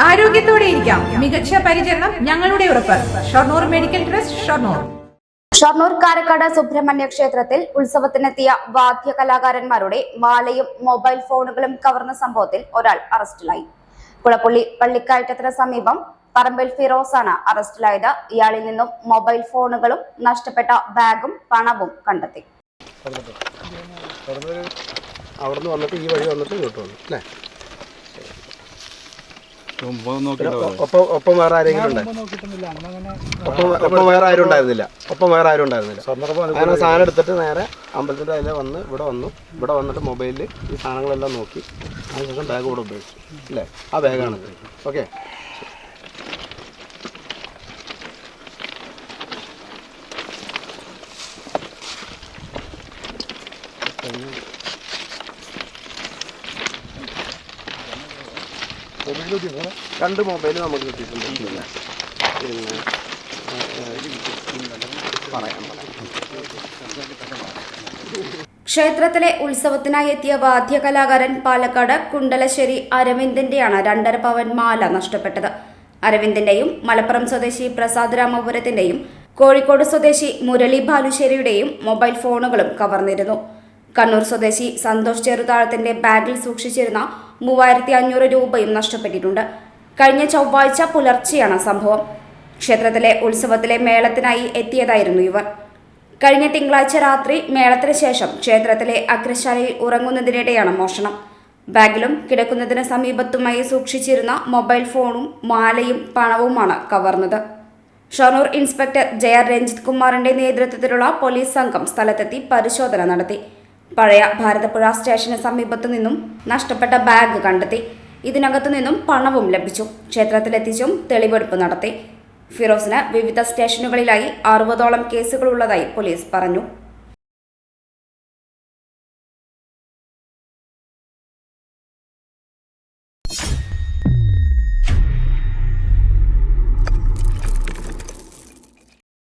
ആരോഗ്യത്തോടെ ഇരിക്കാം. മികച്ച പരിചരണം ഞങ്ങളുടെ ഉറപ്പ്. Shoranur medical trust Shoranur. Shoranur Karakkad Subrahmanya ക്ഷേത്രത്തിൽ ഉത്സവത്തിനെത്തിയ വാദ്യ കലാകാരന്മാരുടെ മാലയും മൊബൈൽ ഫോണുകളും കവർന്ന സംഭവത്തിൽ ഒരാൾ അറസ്റ്റിലായി. കുളപ്പുള്ളി പള്ളിക്കയറ്റത്തിന് സമീപം പറമ്പിൽ ഫിറോസാണ് അറസ്റ്റിലായത്. ഇയാളിൽ നിന്നും മൊബൈൽ ഫോണുകളും നഷ്ടപ്പെട്ട ബാഗും പണവും കണ്ടെത്തി. അവിടുന്ന് വന്നിട്ട് ഈ വഴി വന്നിട്ട് ഇങ്ങോട്ട് വന്നു. അല്ലേ? പിന്നെ ഒ- ഒപ്പം ഒപ്പം വേറെ ആരെങ്കിലും ഉണ്ടായി ഒപ്പം വേറെ ആരും ഉണ്ടായിരുന്നില്ല. ഒപ്പം വേറെ ആരും ഉണ്ടായിരുന്നില്ല. അങ്ങനെ സാധനം എടുത്തിട്ട് നേരെ അമ്പലത്തിന്റെ അതിലെ വന്ന് ഇവിടെ വന്നു. ഇവിടെ വന്നിട്ട് മൊബൈലിൽ ഈ സാധനങ്ങളെല്ലാം നോക്കി. അതിനുശേഷം ബാഗ് കൂടെ ഉപയോഗിച്ചു. അല്ലേ ആ ബാഗാണ് ഓക്കെ. രണ്ട് മൊബൈൽ നമുക്ക് കിട്ടിയിട്ടുണ്ട്. പിന്നെ പിന്നെ പറയാം പറയാം. ക്ഷേത്രത്തിലെ ഉത്സവത്തിനായി എത്തിയ വാദ്യ കലാകാരൻ പാലക്കാട് കുണ്ടലശ്ശേരി അരവിന്ദന്റെയാണ് രണ്ടര പവൻ മാല നഷ്ടപ്പെട്ടത്. അരവിന്ദന്റെയും മലപ്പുറം സ്വദേശി പ്രസാദ് രാമപുരത്തിന്റെയും കോഴിക്കോട് സ്വദേശി മുരളി ബാലുശ്ശേരിയുടെയും മൊബൈൽ ഫോണുകളും കവർന്നിരുന്നു. കണ്ണൂർ സ്വദേശി സന്തോഷ് ചെറുതാഴത്തിന്റെ ബാഗിൽ സൂക്ഷിച്ചിരുന്ന മൂവായിരത്തി അഞ്ഞൂറ് രൂപയും നഷ്ടപ്പെട്ടിട്ടുണ്ട്. കഴിഞ്ഞ ചൊവ്വാഴ്ച പുലർച്ചെയാണ് സംഭവം. ക്ഷേത്രത്തിലെ ഉത്സവത്തിലെ മേളത്തിനായി എത്തിയതായിരുന്നു ഇവർ. കഴിഞ്ഞ തിങ്കളാഴ്ച രാത്രി മേളത്തിന് ശേഷം ക്ഷേത്രത്തിലെ അഗ്രശാലയിൽ ഉറങ്ങുന്നതിനിടെയാണ് മോഷണം. ബാഗിലും കിടക്കുന്നതിന് സമീപത്തുമായി സൂക്ഷിച്ചിരുന്ന മൊബൈൽ ഫോണും മാലയും പണവുമാണ് കവർന്നത്. ഷൊർണൂർ ഇൻസ്പെക്ടർ ജയ രഞ്ജിത് കുമാറിന്റെ നേതൃത്വത്തിലുള്ള പോലീസ് സംഘം സ്ഥലത്തെത്തി പരിശോധന നടത്തി. പഴയ ഭാരതപ്പുഴ സ്റ്റേഷന് സമീപത്തു നിന്നും നഷ്ടപ്പെട്ട ബാഗ് കണ്ടെത്തി. ഇതിനകത്തു നിന്നും പണവും ലഭിച്ചു. ക്ഷേത്രത്തിലെത്തിച്ചും തെളിവെടുപ്പ് നടത്തി. ഫിറോസിന് വിവിധ സ്റ്റേഷനുകളിലായി അറുപതോളം കേസുകളുള്ളതായി പോലീസ് പറഞ്ഞു.